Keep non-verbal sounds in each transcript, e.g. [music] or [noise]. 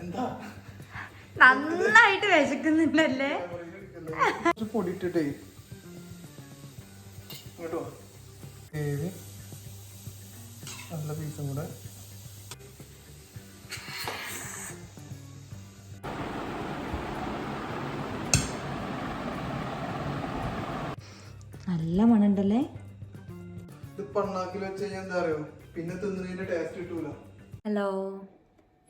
എന്താ? നന്നായിട്ട് വിശക്കുന്നുണ്ടല്ലേ കുറച്ച് പൊടി ഇട്ടിട്ടേ ഇങ്ങോട്ടോ ഏഴ് നല്ല പീസും കൂടെ. നല്ല മണുണ്ടല്ലേ ഇത് പണ്ണാക്കിൽ വെച്ച് കഴിഞ്ഞാൽ എന്താ അറിയോ? പിന്നെ തിന്നുന്നതിന്റെ ടേസ്റ്റ് കിട്ടൂല. ഹലോ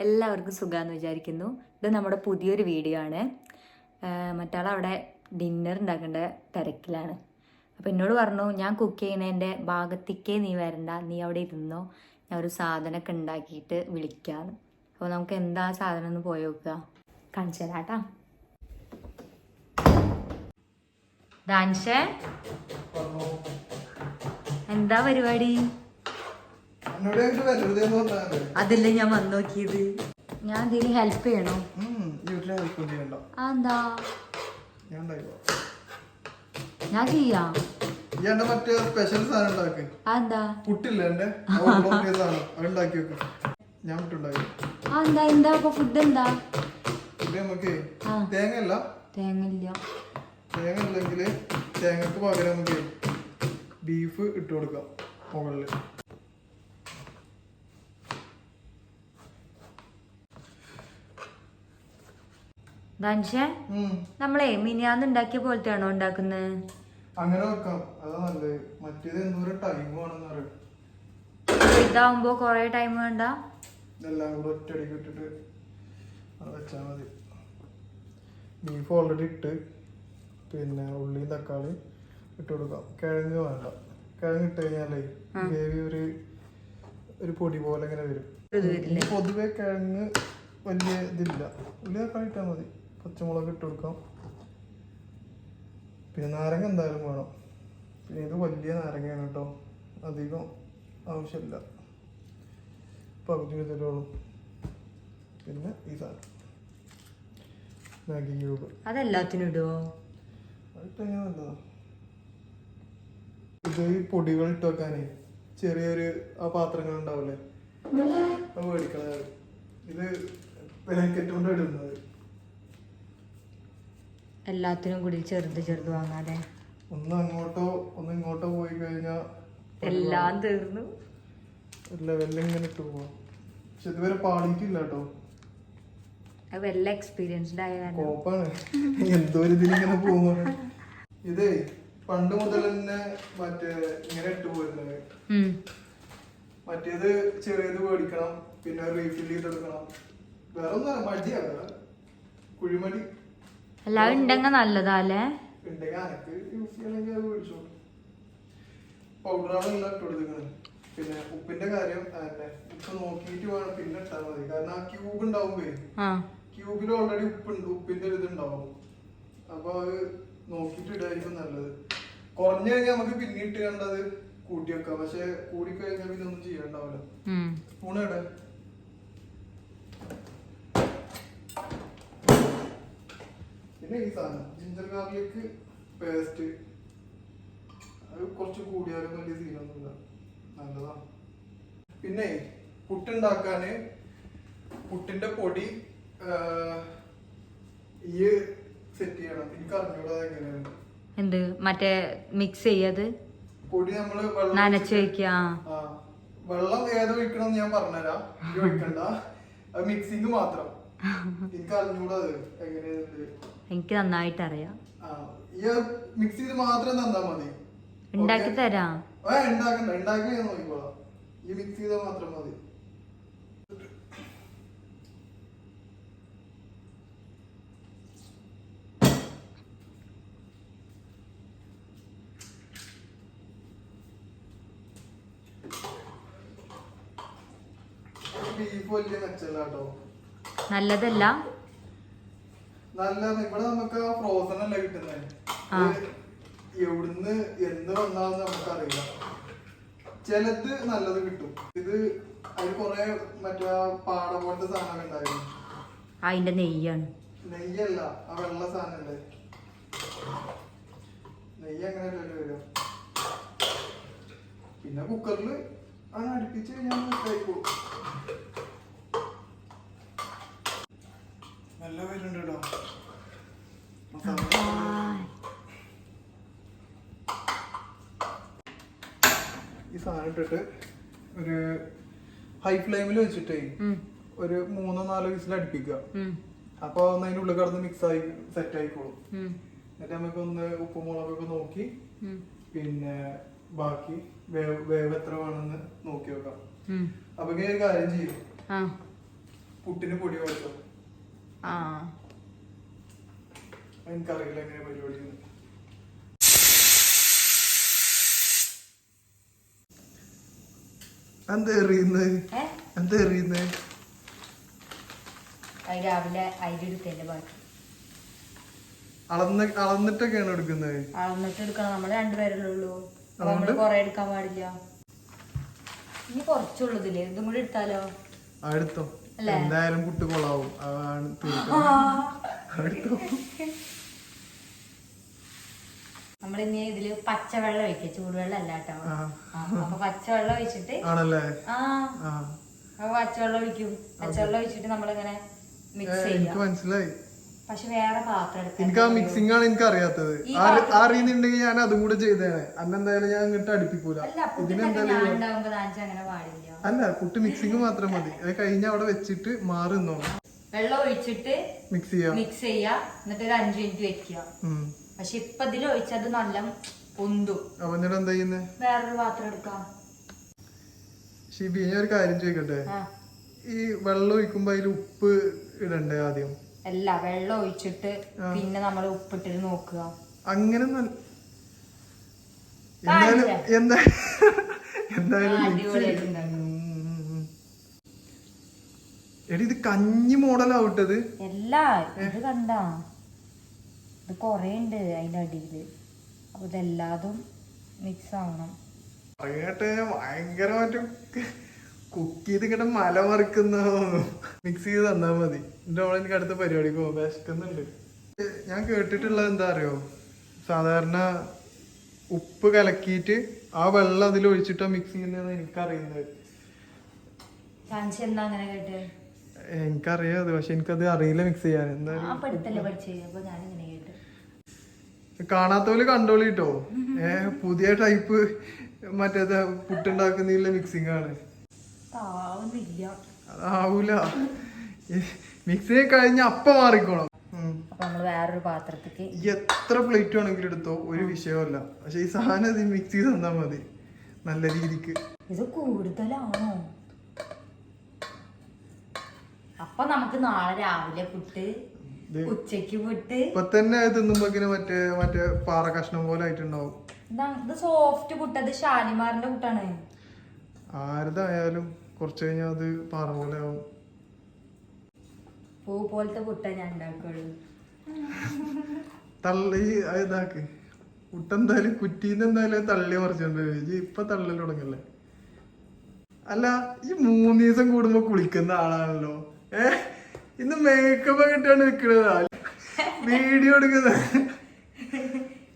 എല്ലാവർക്കും സുഖമാണെന്ന് വിചാരിക്കുന്നു. ഇത് നമ്മുടെ പുതിയൊരു വീഡിയോ ആണ്. മറ്റാൾ അവിടെ ഡിന്നർ ഉണ്ടാക്കേണ്ട തിരക്കിലാണ്. അപ്പോൾ എന്നോട് പറഞ്ഞു ഞാൻ കുക്ക് ചെയ്യുന്നതിന്റെ ഭാഗത്തേക്കേ നീ വരണ്ട. നീ അവിടെ ഇരുന്നോ. ഞാൻ ഒരു സാധനമൊക്കെ ഉണ്ടാക്കിയിട്ട് വിളിക്കാന്ന് അപ്പോൾ നമുക്ക് എന്താ സാധനം ഒന്ന് പോയി നോക്കുക. കാണിച്ചു തരാം എന്താ പരിപാടി എന്നോട് ഞങ്ങൾക്ക് വരരുത് എന്ന് പറഞ്ഞാൽ അതല്ലേ ഞാൻ വന്നു നോക്കിയത് ഞാൻ എന്തെങ്കിലും ഹെൽപ്പ് ചെയ്യണോ? എന്താ? ഞാൻ ചെയ്യാ. മറ്റേ സ്പെഷ്യൽ സാധനം ഉണ്ടാക്കി ആ എന്താ? പുട്ടില്ല എന്റെ സാധനം. വെക്കും. ഞാൻ പുട്ടുണ്ടാക്കി ആ എന്താ എന്താ? അപ്പൊ ഫുഡ് എന്താ? ഇത് നമുക്ക് ആ. തേങ്ങ അല്ല തേങ്ങയില്ല. തേങ്ങ ഇല്ലെങ്കിൽ തേങ്ങക്ക് പകരം നമുക്ക് ബീഫ് ഇട്ട് കൊടുക്കാം മുകളിൽ ധനുഷേ നമ്മളെ മിനിയാന്ന് ഉണ്ടാക്കിയ പോലത്തെ ആണോ ഉണ്ടാക്കുന്നത്? അങ്ങനെ വെക്കാം. അതാ നല്ലത്. മറ്റേത് എന്തോരം ടൈം വേണമെന്ന് അറിയാം ഇതാവുമ്പോ കൊറേ ടൈം വേണ്ട? ഇതെല്ലാം കൂടെ ഒറ്റയടിക്ക് ഇട്ടിട്ട് വെച്ചാൽ മതി. ബീഫ് ഓൾറെഡി ഇട്ട് പിന്നെ ഉള്ളി തക്കാളി ഇട്ട് കൊടുക്കാം. കിഴങ്ങ് വേണ്ട. കിഴങ്ങ് ഇട്ട് കഴിഞ്ഞാലേ ഗ്രേവി ഒരു ഒരു പൊടി പോലെ ഇങ്ങനെ വരും. പൊതുവെ കിഴങ്ങ് വലിയ ഇതില്ല. ഉള്ളി തക്കാളി ഇട്ടാൽ മതി. പച്ചമുളക് ഇട്ട് കൊടുക്കാം. പിന്നെ നാരങ്ങ എന്തായാലും വേണം. പിന്നെ ഇത് വലിയ നാരങ്ങയാണ് കേട്ടോ. അധികം ആവശ്യമില്ല. പകുതി വിധലുള്ളൂ പിന്നെ ഈ സാധനം. Maggi cube. അതെല്ലാത്തിനും ഇടുവോ? അതിട്ടങ്ങനെ ഇത് ഈ പൊടികൾ ഇട്ട് വെക്കാനേ ചെറിയൊരു ആ പാത്രങ്ങൾ ഉണ്ടാവില്ലേ അത് മേടിക്കണത് ഇത് പാക്കറ്റ് കൊണ്ട് ഇടുന്നത്. എല്ലാത്തിനും കൂടി ചെറുത് ചെറുത് വാങ്ങാതെ. ഒന്ന് അങ്ങോട്ടോ ഒന്ന് ഇങ്ങോട്ടോ പോയി കഴിഞ്ഞാൽ എല്ലാം തീർന്നു. ഇങ്ങനെ ഇട്ട് പോവാം. പക്ഷെ ഇതുവരെ പാളിയിട്ടില്ല കേട്ടോ. അത് വല്ല എക്സ്പീരിയൻസ്ഡ് ആയ കാരണം. കോപ്പാണ്. എന്തോ ഒരു ഇതിലിങ്ങനെ പോകുന്നത് ഇതേ പണ്ട് മുതൽ തന്നെ മറ്റേ ഇങ്ങനെ ഇട്ട് പോരുന്നത്. മറ്റേത് ചെറിയത് മേടിക്കണം പിന്നെ റീഫിൽ ചെയ്തെടുക്കണം. വേറെ ഒന്നും മടിയാ കുഴിമടി. എല്ലാം ഉണ്ടെങ്കിൽ നല്ലതാ അല്ലേ പിന്നെ ഉപ്പിന്റെ കാര്യം ഉപ്പ് നോക്കിയിട്ട് വേണം പിന്നെ ഇട്ടാൽ മതി. കാരണം ആ ക്യൂബ് ഉണ്ടാവുമ്പേ ക്യൂബിൽ ഓൾറെഡി ഉപ്പുണ്ട് ഉപ്പിന്റെ ഒരു ഇതുണ്ടാവും. അപ്പൊ അത് നോക്കിയിട്ട് ഇടായിരിക്കും നല്ലത്. കുറഞ്ഞു കഴിഞ്ഞാൽ നമുക്ക് പിന്നിട്ട് കണ്ടത് കൂട്ടി വെക്കാം. പക്ഷെ കൂടി കഴിഞ്ഞാൽ പിന്നെ ഒന്നും ചെയ്യണ്ടാവില്ല സ്പൂൺ ഇടേ പിന്നെ ഈ സാധനം ജിഞ്ചർ ഗാർലിക് പേസ്റ്റ് അത് കുറച്ച് കൂടിയാലും വലിയ സീനൊന്നുമില്ല. നല്ലതാണ്. പിന്നെ പുട്ടുണ്ടാക്കാൻ പുട്ടിന്റെ പൊടി ഈ സെറ്റ് ചെയ്യണം. എനിക്ക് അറിഞ്ഞൂടാ എങ്ങനെയാണ്. എന്ത്? മറ്റേ മിക്സ് ചെയ്യത് പൊടി നമ്മൾ വെള്ളം നനച്ച് വെക്കുക വെള്ളം ഏത് ഒഴിക്കണം ഞാൻ പറഞ്ഞുതരാം ഒഴിക്കണ്ട. മിക്സിങ് മാത്രം. [laughs] എനിക്ക് അറിഞ്ഞൂടാ അത് എങ്ങനെയാ എനിക്ക് നന്നായിട്ട് അറിയാം മിക്സ് ചെയ്ത് മാത്രം തന്നാ മതി. ഉണ്ടാക്കി തരാം. ആ ഉണ്ടാക്കണ്ട. ഉണ്ടാക്കി ഞാൻ നോക്കിക്കോളാം. ഈ മിക്സ് മാത്രം മതി. ബീഫ് വലിയ മെച്ചല്ല കേട്ടോ. നല്ലതല്ല. നല്ല ഇവിടെ നമുക്ക് ഫ്രോസൺ അല്ല കിട്ടുന്നത്. എവിടുന്ന് എന്ത് വന്നാന്ന് നമുക്കറിയില്ല. ചിലത് നല്ലത് കിട്ടും. ഇത് അതിൽ കൊറേ മറ്റേ പാട പോലത്തെ സാധനം ഉണ്ടായിരുന്നു അതിന്റെ നെയ്യാണ്. നെയ്യല്ല ആ വെള്ള സാധനല്ലേ? നെയ്യ് അങ്ങനെയല്ലല്ലോ വരിക? പിന്നെ കുക്കറിൽ ആണ് അടുപ്പിച്ച് കഴിഞ്ഞാൽ കഴിക്കോളൂ കേട്ടോ മസാല ഈ സാധനം ഇട്ടിട്ട് ഒരു ഹൈ ഫ്ലെയിമിൽ വെച്ചിട്ടേ ഒരു മൂന്നോ നാലോ വിസിൽ അടുപ്പിക്കുക. അപ്പൊ ഒന്ന് അതിന്റെ ഉള്ളിൽ കടന്ന് മിക്സ് ആയി സെറ്റ് ആയിക്കോളും. എന്നിട്ട് നമുക്ക് ഒന്ന് ഉപ്പും മുളകൊക്കെ നോക്കി പിന്നെ ബാക്കി വേവ് വേവ് എത്ര വേണമെന്ന് നോക്കി വെക്കാം. അപ്പൊ ഇങ്ങനെ ഒരു കാര്യം ചെയ്യും. പുട്ടിന് പൊടി വെച്ചോ. ആ. എനിക്കറിയില്ല എങ്ങനെ പരിപാടി എന്ന്. എന്താ എറിയുന്നത് ഏ? എന്താ എറിയുന്നത് അത് രാവിലെ അരി ബാക്കി. അളന്ന് അളന്നിട്ടൊക്കെയാണ് എടുക്കുന്നത് അളന്നിട്ട് എടുക്കണം. നമ്മൾ രണ്ടുപേരല്ലേ ഉള്ളൂ. അപ്പൊ നമ്മൾ കൊറേ എടുക്കാൻ പാടില്ല. ഇനി കൊറച്ചുള്ളതില്ലേ ഇതും കൂടി എടുത്താലോ? ആ എടുത്തോ? എന്തായാലും കുട്ടികളാവും. കൊളാവും അതാണ് നമ്മളിനി ഇതിൽ പച്ചവെള്ളം ഒഴിക്കുക. ചൂടുവെള്ളം അല്ല കേട്ടോ. അപ്പൊ പച്ചവെള്ളം ഒഴിച്ചിട്ട് ആണല്ലേ? ആ. അപ്പൊ പച്ചവെള്ളം ഒഴിക്കും. പച്ചവെള്ളം ഒഴിച്ചിട്ട് നമ്മളിങ്ങനെ മിക്സ് ചെയ്യാം മനസ്സിലായി. പക്ഷെ വേറെ പാത്രം എനിക്ക് ആ മിക്സിംഗ് ആണ് എനിക്ക് അറിയാത്തത്. അറിയുന്നുണ്ടെങ്കിൽ ഞാൻ അതും കൂടെ ചെയ്തേനെ. അന്നെന്തായാലും ഞാൻ ഇങ്ങോട്ട് അടുപ്പിക്കൂല. ഇതിനെന്തായാലും അങ്ങനെ പാടില്ല. അല്ല കുട്ടി മിക്സിങ് മാത്രം മതി. അത് കഴിഞ്ഞ അവിടെ വെച്ചിട്ട് മാറി നിന്നോളാം. വെള്ളം ഒഴിച്ചിട്ട് മിക്സ് ചെയ്യാം. മിക്സ് ചെയ്യാ. എന്നിട്ട് ഒരു അഞ്ചു മിനിറ്റ് വെക്കുക. പക്ഷെ ഇപ്പൊ ഇതിൽ ഒഴിച്ചത് നല്ല പൊന്തു. അപ്പൊ എന്നിട്ട് എന്താ ചെയ്യുന്നേ? വേറൊരു പാത്രം എടുക്കാം. ഷിബി ഞാൻ ഒരു കാര്യം ചോദിക്കട്ടെ? ഈ വെള്ളം ഒഴിക്കുമ്പോ അതിൽ ഉപ്പ് ഇടണ്ടേ ആദ്യം? അല്ല വെള്ളം ഒഴിച്ചിട്ട് പിന്നെ നമ്മൾ ഉപ്പിട്ടിട്ട് നോക്കുക. അങ്ങനെ എന്തായാലും എന്താ എന്തായാലും എടി ഇത് കഞ്ഞി മോഡലാവിട്ടത് അല്ല ഇത് കണ്ട. ഇത് കൊറേ ഉണ്ട് അതിന്റെ അടിയിൽ. അപ്പൊ ഇതെല്ലാതും മിക്സ് ആവണം. അറിയട്ടെ ഭയങ്കരമായിട്ട് കുക്ക് ചെയ്ത് ഇങ്ങനെ മല മറിക്കുന്ന മിക്സ് ചെയ്ത് തന്നാ മതി. എന്റെ മോളെ എനിക്ക് അടുത്ത പരിപാടിക്ക് പോകും. വിശക്കുന്നുണ്ട്. ഞാൻ കേട്ടിട്ടുള്ളത് എന്താ അറിയോ? സാധാരണ ഉപ്പ് കലക്കിയിട്ട് ആ വെള്ളം അതിൽ ഒഴിച്ചിട്ടാ മിക്സ് ചെയ്യുന്നതെന്ന് എനിക്കറിയുന്നത്. അങ്ങനെ കേട്ട്? എനിക്കറിയാം അത് പക്ഷെ എനിക്കത് അറിയില്ല മിക്സ് ചെയ്യാൻ. എന്തായാലും കാണാത്തവര് കണ്ടോളി കേട്ടോ ഏ പുതിയ ടൈപ്പ് മറ്റേത് പുട്ടുണ്ടാക്കുന്നില്ല മിക്സിംഗ് ആണ്. ആവൂല അതാവൂല. മിക്സ് ചെയ്ത് കഴിഞ്ഞ അപ്പ മാറിക്കോണം. വേറൊരു പാത്രത്തേക്ക് എത്ര പ്ലേറ്റ് വേണമെങ്കിലും എടുത്തോ ഒരു വിഷയമല്ല പക്ഷെ ഈ സാധനം മിക്സ് ചെയ്ത് തന്നാ മതി. നല്ല രീതിക്ക്. ഇത് കൂടുതലാണോ? അപ്പൊ നമുക്ക് നാളെ രാവിലെ പുട്ട് ഉച്ചയ്ക്ക് പുട്ട്. ഇപ്പൊ തന്നെ അത് തിന്നുമ്പോക്കിന് മറ്റേ മറ്റേ പാറ കഷ്ണം പോലെ ആയിട്ടുണ്ടാവും. ഇതാ സോഫ്റ്റ് പുട്ട് അത് ഷാലിമാറിന്റെ പുട്ടാണ്. ആരതായാലും കുറച്ച് കഴിഞ്ഞാൽ അത് പാറ പോലെ ആവും. പൂ പോലത്തെ പുട്ട ഞാൻ ഉണ്ടാക്കുള്ളൂ. തള്ളി ഇതാക്ക്. പുട്ടെന്തായാലും കുറ്റീന്ന് എന്തായാലും തള്ളി മറിച്ചിട്ടുണ്ട്. ഇജ്ജ് ഇപ്പൊ തള്ളൽ തുടങ്ങല്ലേ. അല്ല ഈ മൂന്ന് ദിവസം കൂടുമ്പോ കുളിക്കുന്ന ആളാണല്ലോ. ഏ? ഇന്ന് മേക്കപ്പ് ഒക്കെ നിൽക്കുന്നത് വീഡിയോ എടുക്കുന്നത്.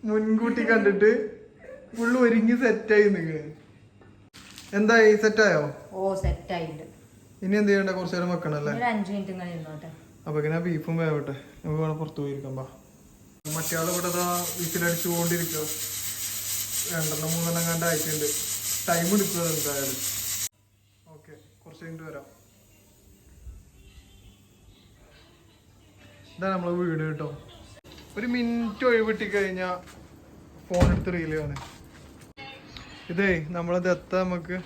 മുൻകൂട്ടി കണ്ടിട്ട് ഫുള്ള് ഒരുങ്ങി സെറ്റായി നിക്കണ്. എന്തായി? സെറ്റായോ ഓ സെറ്റ് ആയിട്ടുണ്ട്. ഇനി എന്ത് ചെയ്യണ്ട? കുറച്ചു നേരം വെക്കണല്ലേ അഞ്ചു മിനിറ്റ് അപ്പൊ ഇങ്ങനെ ബീഫും വേവട്ടെ. നമുക്ക് വേണം പുറത്തു പോയിരിക്കാം ബാ മറ്റേ ആൾ ഇവിടെ ദാ വീട്ടിലടിച്ചുകൊണ്ടിരിക്കുക രണ്ടെണ്ണം മൂന്നെണ്ണം കണ്ട് ആയിട്ടുണ്ട്. ടൈം എടുക്കുക എന്തായാലും. ഓക്കെ കുറച്ച് കഴിഞ്ഞിട്ട് വരാം. ഇതാ നമ്മളെ വീട് കേട്ടോ. ഒരു മിനിറ്റ് ഒഴിവിട്ടി കഴിഞ്ഞാൽ ഫോൺ എടുത്ത് റീലാണ് ഇതേ നമ്മളെ ദത്ത നമുക്ക്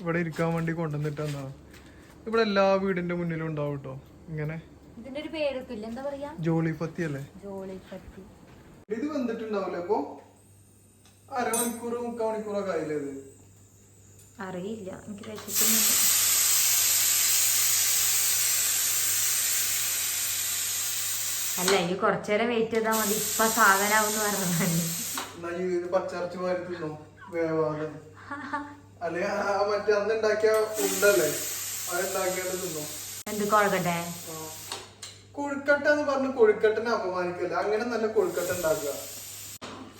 ഇവിടെ ഇരിക്കാൻ വേണ്ടി കൊണ്ടുവന്നിട്ടെന്നാണ് ഇവിടെ എല്ലാ വീടിന്റെ മുന്നിലും ഉണ്ടാവും കേട്ടോ. ഇങ്ങനെ. ഇതിന്റെ ഒരു പേരൊക്കെ ഇല്ല? എന്താ പറയാ? ജോളി പത്തി അല്ലേ? ഇത് വന്നിട്ടുണ്ടാവില്ല അപ്പൊ? അരമണിക്കൂർ മുക്കാൽ മണിക്കൂറൊക്കെ ആയില്ലേ ഇത്? അറിയില്ല. എനിക്ക് വിശക്കുന്നുണ്ട് അല്ല ഈ കുറച്ചേരം വെയിറ്റ് ചെയ്താൽ മതി ഇപ്പൊ സാധനാവും പറഞ്ഞതാണ് എന്നാ ഈ ഇത് പച്ചറച്ചി മാറി തിന്നോ വേവാതെ ഇനി ആ നേരം വെയിറ്റ് ചെയ്താൽ മതി. ഇപ്പൊ ഉണ്ടാക്കിയാണ്ട് തിന്നോ എന്ത് കൊഴക്കട്ടെ? ആ. കൊഴുക്കട്ട എന്ന് പറഞ്ഞ് കൊഴുക്കട്ടനെ അപമാനിക്കല്ല? അങ്ങനെ നല്ല കൊഴുക്കട്ട ഉണ്ടാക്കുക.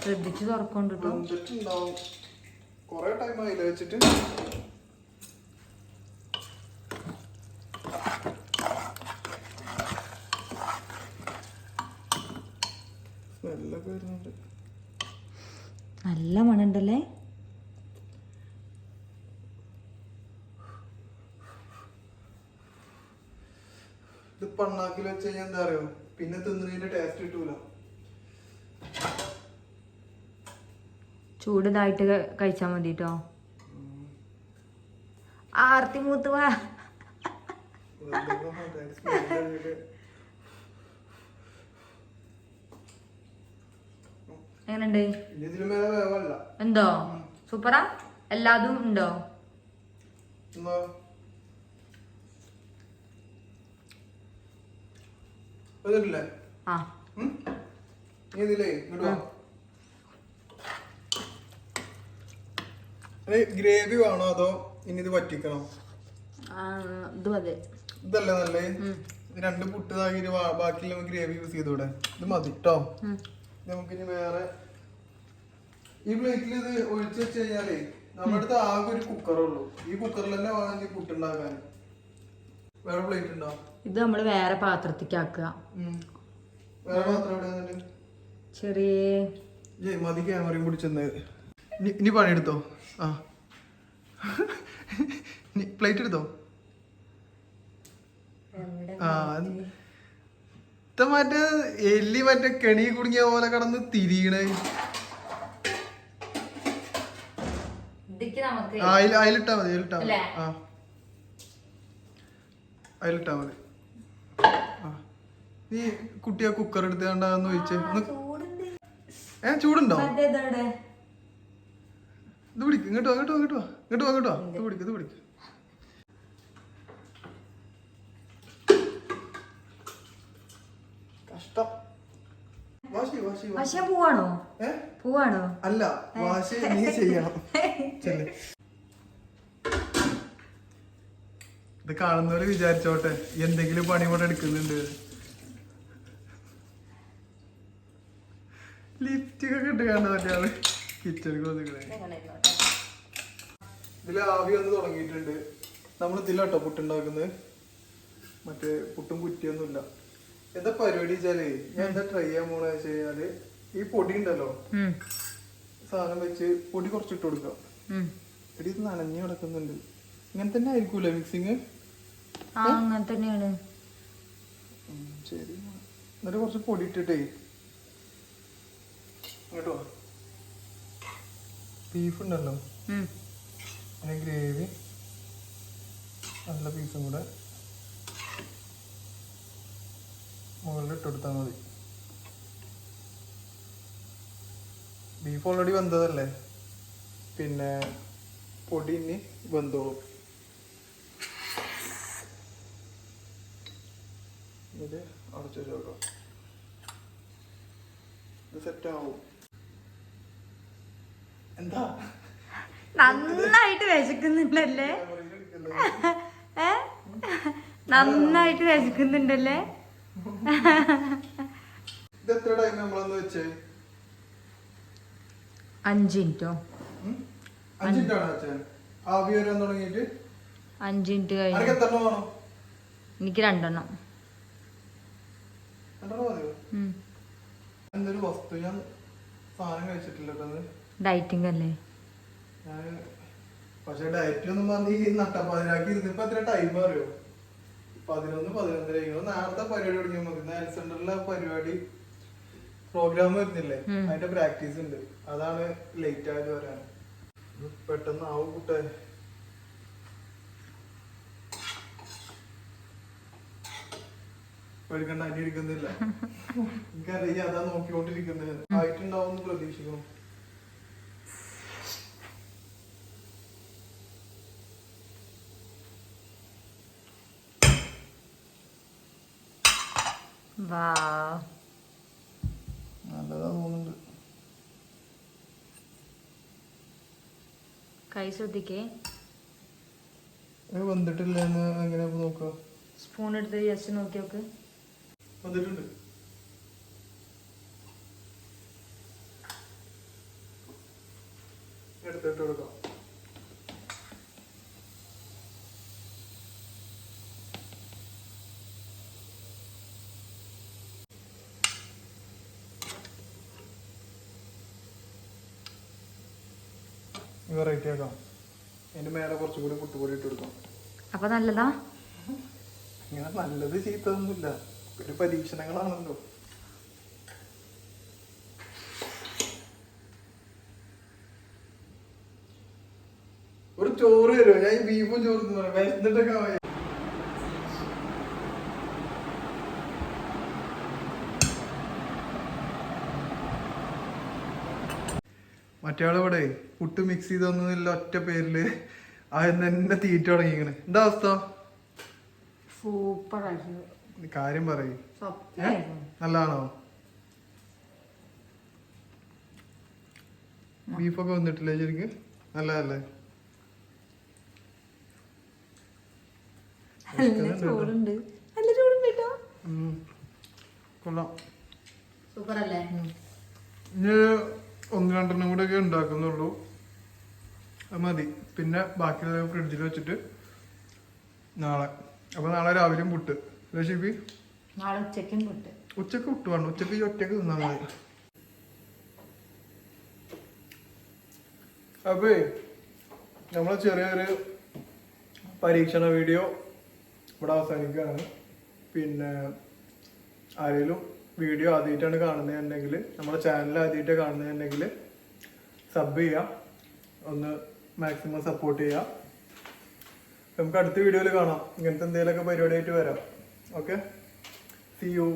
ശ്രദ്ധിച്ചു തുറക്കൊണ്ടിട്ടുണ്ടാവും കൊറേ ടൈം ആയില്ല വെച്ചിട്ട് വരുന്നുണ്ട് നല്ല മണമുണ്ടല്ലേ? ഇത് പണ്ണാക്കിൽ വെച്ച് കഴിഞ്ഞാൽ എന്താ അറിയോ? പിന്നെ തിന്നുന്നതിന്റെ ടേസ്റ്റ് കിട്ടൂല. ചൂടിതായിട്ട് കഴിച്ചാൽ മതി കേട്ടോ ആർത്തി മൂത്ത് എങ്ങനെയുണ്ട്? എന്തോ സൂപ്പറാ? എല്ലാതും ഉണ്ടോ? ആ. ഗ്രേവി വേണോ അതോ ഇനി ഇത് വറ്റിക്കണോ? ഇതല്ലേ നല്ലേ രണ്ട് പുട്ട് താകിട്ട് ബാക്കിയുള്ള ഗ്രേവി യൂസ് ചെയ്തൂടെ? ഇത് മതി കേട്ടോ. നമുക്കിനി വേറെ ഈ പ്ലേറ്റിൽ ഇത് ഒഴിച്ച് വെച്ച് കഴിഞ്ഞാലേ നമ്മുടെ അടുത്ത് ആകെ ഒരു കുക്കറേ ഉള്ളൂ ഈ കുക്കറിൽ തന്നെ വാങ്ങി പുട്ടുണ്ടാക്കാൻ വേറെ പ്ലേറ്റ് ഉണ്ടോ? ഇത് നമ്മൾ വേറെ പാത്രത്തേക്ക് ആക്കുക. വേറെ പാത്രം എവിടെ ചെറിയ. മതി ക്യാമറയും പിടിച്ചെന്ന് ഇനി- ഇനി പണിയെടുത്തോ ആ. പ്ലേറ്റ് എടുത്തോ? ആ ഇത് മറ്റേ എല്ലി മറ്റേ കെണി കുടുങ്ങിയ പോലെ കടന്ന് തിരിയണേ. അതിലിട്ടാ മതി അതിലിട്ടാ മതി? ആ. അതിലിട്ടാ മതി. നീ കുട്ടിയെ കുക്കർ എടുത്ത് കണ്ടാന്ന് ചോദിച്ചേ ഏ ചൂടുണ്ടോ? ഇത് പിടിക്കും. ഇങ്ങോട്ട് ഇങ്ങോട്ട് ഇങ്ങോട്ട് ഇങ്ങോട്ട് ഇങ്ങോട്ട് ഇത് പിടിക്കും ഇത് പിടിക്ക്. കഷ്ടം വാശി വാശി വാശി. പക്ഷെ പോവാണോ? പോവാണോ? അല്ല വാശി നീ ചെയ്യണം. ചെല്ല്. ഇത് കാണുന്നവര് വിചാരിച്ചോട്ടെ എന്തെങ്കിലും പണി കൂടെ എടുക്കുന്നുണ്ട്. ലിപ്സ്റ്റിക് ഒക്കെ ഇട്ട് കാണാൻ പറ്റാണ് കിച്ചണിക്ക് വന്നിക്കണേ ഇതിൽ ആവി വന്ന് തുടങ്ങിയിട്ടുണ്ട്. നമ്മൾ ഇതിലാട്ടോ പുട്ടുണ്ടാക്കുന്നത്. മറ്റേ പുട്ടും കുറ്റിയൊന്നുമില്ല. എന്താ പരിപാടി വെച്ചാൽ? ഞാൻ എന്താ ട്രൈ ചെയ്യാൻ പോണെന്ന് വെച്ച് കഴിഞ്ഞാൽ ഈ പൊടി ഉണ്ടല്ലോ. സാധനം വെച്ച് പൊടി കുറച്ചിട്ട് കൊടുക്കാം. എടി ഇത് നനഞ്ഞു കിടക്കുന്നുണ്ട്. ഇങ്ങനെ തന്നെ ആയിരിക്കൂലേ മിക്സിങ് അങ്ങനെ തന്നെയാണ്. ശരി. എന്നിട്ട് കുറച്ച് പൊടി ഇട്ടിട്ടേ. കേട്ടോ ബീഫ് ഉണ്ടല്ലോ. പിന്നെ ഗ്രേവി നല്ല പീസും കൂടെ. മുകളിൽ കൊടുത്താൽ മതി. ബീഫ് ഓൾറെഡി വെന്തതല്ലേ? പിന്നെ പൊടി ഇനി വെന്തോളും. ഇത് അടച്ചു വെച്ചോട്ടോ ഇത് സെറ്റ് ആവും. എന്താ? നന്നായിട്ട് വിശക്കുന്നുണ്ടല്ലേ? [laughs] നന്നായിട്ട് വിശക്കുന്നുണ്ടല്ലേ? [laughs] ടൈം നമ്മളൊന്ന് വെച്ചേ? ആവി വരാൻ തുടങ്ങിയിട്ട്? കഴിഞ്ഞു. എത്ര വേണം? എനിക്ക് രണ്ടെണ്ണം. എന്തൊരു വസ്തു? ഞാൻ സാധനം കഴിച്ചിട്ടില്ല ഡയറ്റിംഗ് അല്ലേ? പക്ഷെ ഡയറ്റ് ഒന്നും പറഞ്ഞ് നട്ടപ്പാതിരാക്കി ഇതിപ്പോ എത്ര ടൈം അറിയോ? പതിനൊന്ന് പതിനൊന്നര. കഴിഞ്ഞു നേരത്തെ പരിപാടി തുടങ്ങി. മതി ഹെൽത്ത് സെന്ററിലെ പരിപാടി പ്രോഗ്രാം വരുന്നില്ലേ? അതിന്റെ പ്രാക്ടീസ് ഉണ്ട്. അതാണ് ലേറ്റ് ആയത് വരാൻ. പെട്ടെന്ന് ആവും കുട്ടേ. പേടിക്കണ്ട അടി എടുക്കുന്നില്ല [laughs] എനിക്കറിയാം അതാ നോക്കിക്കൊണ്ടിരിക്കുന്നത്. ആയിട്ടുണ്ടാവും എന്ന് നല്ലതാ തോന്നുന്നുണ്ട്. കൈ ശ്രദ്ധിക്കേ. വന്നിട്ടില്ല എന്ന് എങ്ങനെ നോക്കുക സ്പൂൺ എടുത്ത് ജസ്റ്റ് നോക്കി നോക്ക്. വന്നിട്ടുണ്ട്. എടുത്തിട്ട് കൊടുക്കാം. വെറൈറ്റി ആക്കാം അതിന്റെ മേലെ കുറച്ചും കൂടി പുട്ടുപൊടി ഇട്ട് കൊടുക്കാം. അപ്പൊ നല്ലതാ? ഇങ്ങനെ നല്ലത് ചീത്തതൊന്നുമില്ല. ഒരു പരീക്ഷണങ്ങളാണല്ലോ. ഒരു ചോറ് തരുമോ? ഞാൻ ബീഫും ചോറ് തിന്നു. വിശന്നിട്ടൊക്കെ ആവാ. മറ്റേ ഇവിടെ പുട്ട് മിക്സ് ചെയ്ത് ചെയ്തൊന്നുമില്ല ഒറ്റ പേരിൽ അതെന്ന് തന്നെ തീറ്റ തുടങ്ങിക്കണ് എന്താ അവസ്ഥ? സൂപ്പർ കാര്യം പറയും. നല്ലതാണോ? ബീഫൊക്കെ വന്നിട്ടില്ലേ ശരിക്കും? നല്ലതല്ലേ? കൊള്ളാം. സൂപ്പർ അല്ലേ ഒന്ന് രണ്ടെണ്ണം കൂടെ ഒക്കെ ഉണ്ടാക്കുന്നുള്ളൂ. അത് മതി. പിന്നെ ബാക്കിയുള്ള ഫ്രിഡ്ജിൽ വെച്ചിട്ട് നാളെ. അപ്പൊ നാളെ രാവിലെയും പുട്ട്. അല്ലേ ഷിബി നാളെ ഉച്ചയ്ക്കും പൊട്ട്. ഉച്ചയ്ക്ക് പുട്ട് വേണം. ഉച്ചയ്ക്ക് ഈ ഒറ്റയ്ക്ക് തിന്നാൽ മതി. അപ്പേ നമ്മളെ ചെറിയൊരു പരീക്ഷണ വീഡിയോ ഇവിടെ അവസാനിക്കുകയാണ്. പിന്നെ ആരെങ്കിലും വീഡിയോ ആദ്യമായിട്ടാണ് കാണുന്നതെന്നുണ്ടെങ്കിൽ നമ്മുടെ ചാനൽ ആദ്യമായിട്ട് കാണുന്നതെന്നുണ്ടെങ്കിൽ സബ് ചെയ്യുക ഒന്ന് മാക്സിമം സപ്പോർട്ട് ചെയ്യുക നമുക്ക് അടുത്ത വീഡിയോയിൽ കാണാം. ഇങ്ങനത്തെ എന്തെങ്കിലുമൊക്കെ പരിപാടിയായിട്ട് വരാം. Okay C U